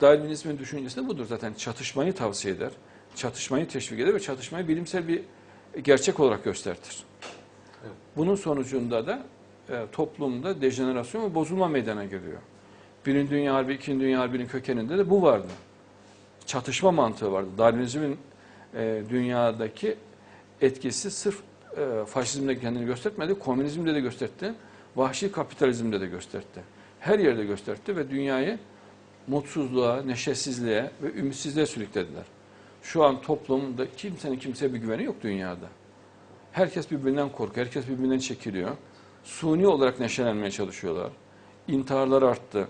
Darwinizmin düşüncesi de budur zaten. Çatışmayı tavsiye eder. Çatışmayı teşvik eder ve çatışmayı bilimsel bir gerçek olarak göstertir. Evet. Bunun sonucunda da e, toplumda dejenerasyon ve bozulma meydana geliyor. Birinci Dünya Harbi, İkinci Dünya Harbi'nin kökeninde de bu vardı. Çatışma mantığı vardı. Darwinizmin e, dünyadaki etkisi sırf e, faşizmde kendini göstermedi, komünizmde de gösterdi, vahşi kapitalizmde de gösterdi. Her yerde gösterdi ve dünyayı mutsuzluğa, neşesizliğe ve ümitsizliğe sürüklediler. Şu an toplumda kimsenin kimseye bir güveni yok dünyada. Herkes birbirinden korkuyor, herkes birbirinden çekiliyor. Suni olarak neşelenmeye çalışıyorlar. İntiharlar arttı.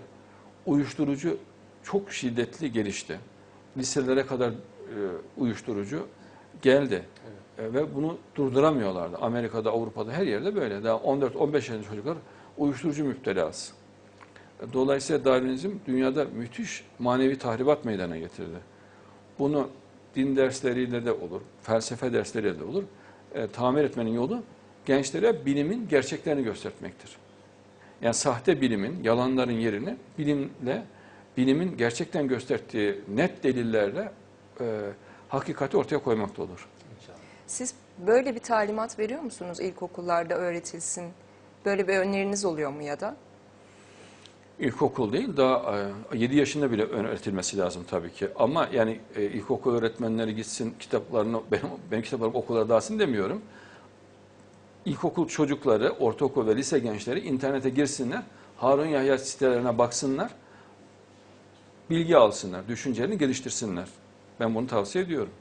Uyuşturucu çok şiddetli gelişti. Liselere kadar e, uyuşturucu geldi. E, ve bunu durduramıyorlardı. Amerika'da, Avrupa'da her yerde böyle. Daha 14-15 yaşında çocuklar uyuşturucu müptelası. Dolayısıyla Darwinizm dünyada müthiş manevi tahribat meydana getirdi. Bunu din dersleriyle de olur, felsefe dersleriyle de olur. E, tamir etmenin yolu gençlere bilimin gerçeklerini göstermektir. Yani sahte bilimin, yalanların yerini bilimle, bilimin gerçekten gösterdiği net delillerle e, hakikati ortaya koymakta olur. Siz böyle bir talimat veriyor musunuz ilkokullarda öğretilsin? Böyle bir öneriniz oluyor mu ya da? İlkokul değil, daha e, 7 yaşında bile öğretilmesi lazım tabii ki. Ama yani e, ilkokul öğretmenleri gitsin kitaplarını, benim, benim kitaplarım okullara dağılsın demiyorum. İlkokul çocukları, ortaokul ve lise gençleri internete girsinler, Harun Yahya sitelerine baksınlar, bilgi alsınlar, düşüncelerini geliştirsinler. Ben bunu tavsiye ediyorum.